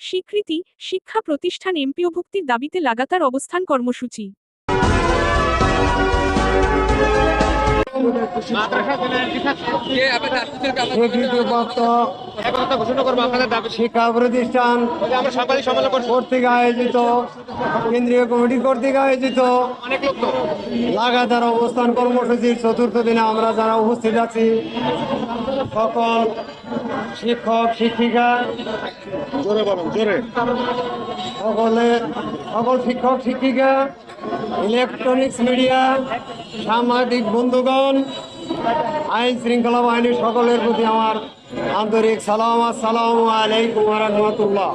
স্বীকৃতি শিক্ষা প্রতিষ্ঠান এমপিওভুক্তির দাবিতে লাগাতার অবস্থান কর্মসূচি। শিক্ষা প্রতিষ্ঠান কর্তৃক আয়োজিত, কেন্দ্রীয় কমিটি কর্তৃক আয়োজিত লাগাতার অবস্থান কর্মসূচির চতুর্থ দিনে আমরা যারা উপস্থিত আছি, সকল শিক্ষক, শিক্ষিকা সকলে, সকল শিক্ষক, শিক্ষিকা ইলেকট্রনিক্স মিডিয়া সাংবাদিক, বন্ধুগণ, আইন শৃঙ্খলা বাহিনীর সকলের প্রতি আমার আন্তরিক সালাম আসসালাম আলাইকুম রহমতুল্লাহ।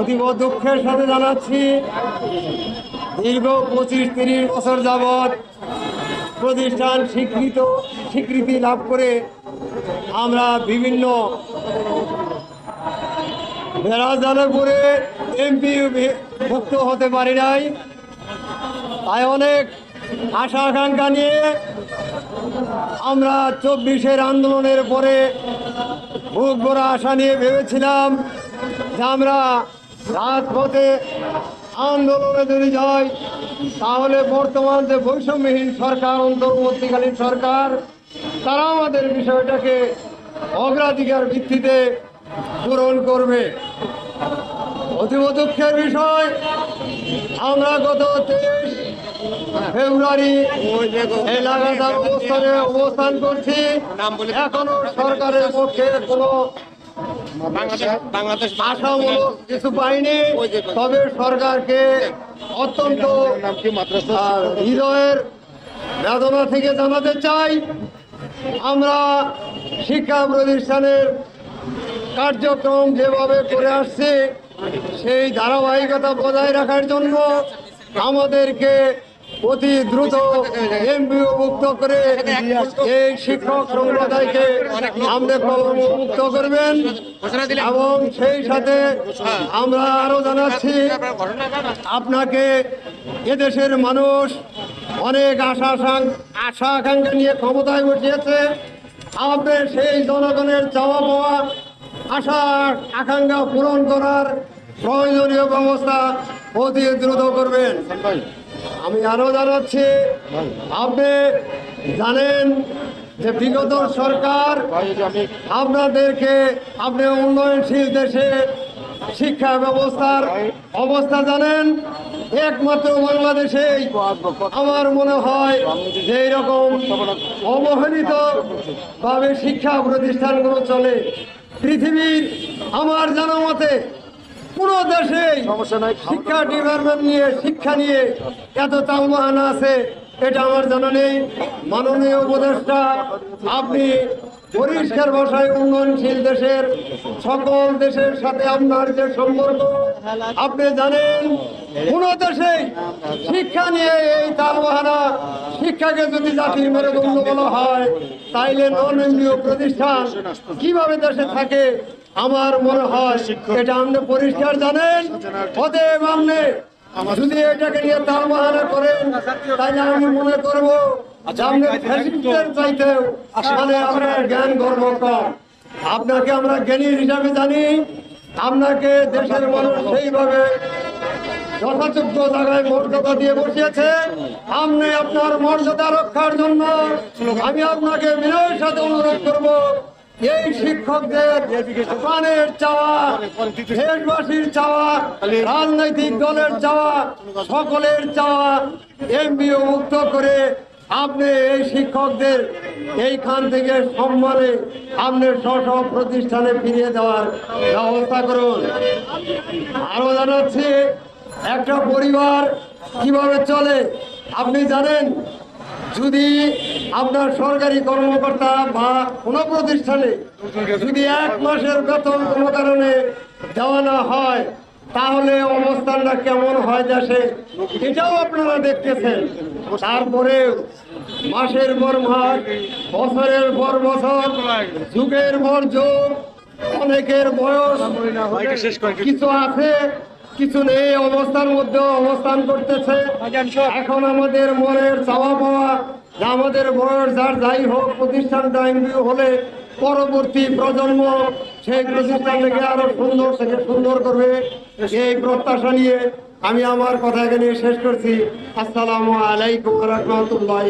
অতীব দুঃখের সাথে জানাচ্ছি, দীর্ঘ পঁচিশ তিরিশ বছর যাবৎ প্রতিষ্ঠান স্বীকৃত, স্বীকৃতি লাভ করে আমরা বিভিন্ন বেড়াজালে পরে এমপি মুক্ত হতে পারি নাই। তাই অনেক আশা আকাঙ্ক্ষা নিয়ে আমরা চব্বিশের আন্দোলনের পরে বুক ভরা আশা নিয়ে ভেবেছিলাম যে আমরা রাজপথে আন্দোলনে যদি যাই, তাহলে বর্তমান যে বৈষম্যহীন সরকার, অন্তর্বর্তীকালীন সরকার, তারা আমাদের বিষয়টাকে অগ্রাধিকার ভিত্তিতে পূরণ করবে। অতীব দুঃখের বিষয়, আমরা গত তেইশ ফেব্রুয়ারি লাগাতার অবস্থানে করছি। এখনও সরকারের পক্ষে কোনো কিছু পাইনি। সরকারকে অত্যন্ত হৃদয়ের থেকে জানাতে চাই। আমরা শিক্ষা প্রতিষ্ঠানের কার্যক্রম যেভাবে করে আসছে, সেই ধারাবাহিকতা বজায় রাখার জন্য আমাদেরকে অতি দ্রুত এমবিও মুক্ত করে এই শিক্ষক সম্প্রদায়কে আমরা কলমুক্ত করবেন এবং সেই সাথে আমরা আরও জানাচ্ছি, আপনাকে এদেশের মানুষ অনেক আশা আশা আকাঙ্ক্ষা নিয়ে ক্ষমতায় বসিয়েছে। আপনি সেই জনগণের চাওয়া পাওয়া আশা আকাঙ্ক্ষা পূরণ করার প্রয়োজনীয় ব্যবস্থা অতি দ্রুত করবেন। আমি আরও জানাচ্ছি, আপনি জানেন যে বিগত সরকার আপনাদেরকে আপনি উন্নয়নশীল দেশে শিক্ষা ব্যবস্থার অবস্থা জানেন, একমাত্র বাংলাদেশেই আমার মনে হয় যে এইরকম অবহেলিত ভাবে শিক্ষা প্রতিষ্ঠানগুলো চলে। পৃথিবীর আমার জানা মতে কোনো নাই শিক্ষা ডিপার্টমেন্ট নিয়ে শিক্ষা নিয়ে এত তালবাহানা আছে এটা আমার জানা নেই। মাননীয় উপদেষ্টা আপনি পরিষ্কার ভাষায় উন্নয়নশীল দেশের সকল দেশের সাথে আপনার যে সম্পর্ক আপনি জানেন কোন দেশেই শিক্ষা নিয়ে এই তালবাহানা শিক্ষাকে যদি জাতির মেরুদণ্ড বলা হয়, তাইলে নন এনজিও প্রতিষ্ঠান কীভাবে দেশে থাকে আমার মনে হয় এটা আপনি পরিষ্কার জানেন। অতএব আপনি যদি এটাকে নিয়ে তাল বাহানা করেন তাহলে আমি মনে করব মানে জ্ঞান আপনাকে আমরা জ্ঞানী হিসাবে জানি, আপনাকে দেশের মানুষ সেইভাবে যথাযোগ্য জায়গায় মর্যাদা দিয়ে বসিয়েছে। আপনি আপনার মর্যাদা রক্ষার জন্য আমি আপনাকে বিনয়ের সাথে অনুরোধ করব, এই শিক্ষকদের প্রাণের চাওয়া, দেশবাসীর চাওয়া, রাজনৈতিক দলের চাওয়া, সকলের চাওয়া এমবিও মুক্ত করে আপনি এই শিক্ষকদের এইখান থেকে সম্মানে আপনি স্ব প্রতিষ্ঠানে ফিরিয়ে দেওয়ার ব্যবস্থা করুন। আরও জানাচ্ছি একটা পরিবার কীভাবে চলে? আপনি জানেন যদি আপনার সরকারি কর্মকর্তা বা কোনো প্রতিষ্ঠানে যদি এক মাসের বেতন কোনো কারণে দেওয়া না হয় তাহলে অবস্থানটা কেমন হয় দেশে? এটাও আপনারা দেখতেছেন। তারপরে মাসের পর মাস বছরের পর বছর যুগের পর যুগ অনেকের বয়স কিছু আছে কিছু নেই অবস্থার মধ্যে অবস্থান করতেছে। এখন আমাদের মনের চাওয়া পাওয়া আমাদের বয়স যার যাই হোক প্রতিষ্ঠানটা এমপিও হলে পরবর্তী প্রজন্ম সেই প্রতিষ্ঠানটাকে আরও সুন্দর থেকে সুন্দর করবে। এই প্রত্যাশা নিয়ে আমি আমার কথা এখানে শেষ করছি। আসসালামু আলাইকুম রহমতুল্লাহ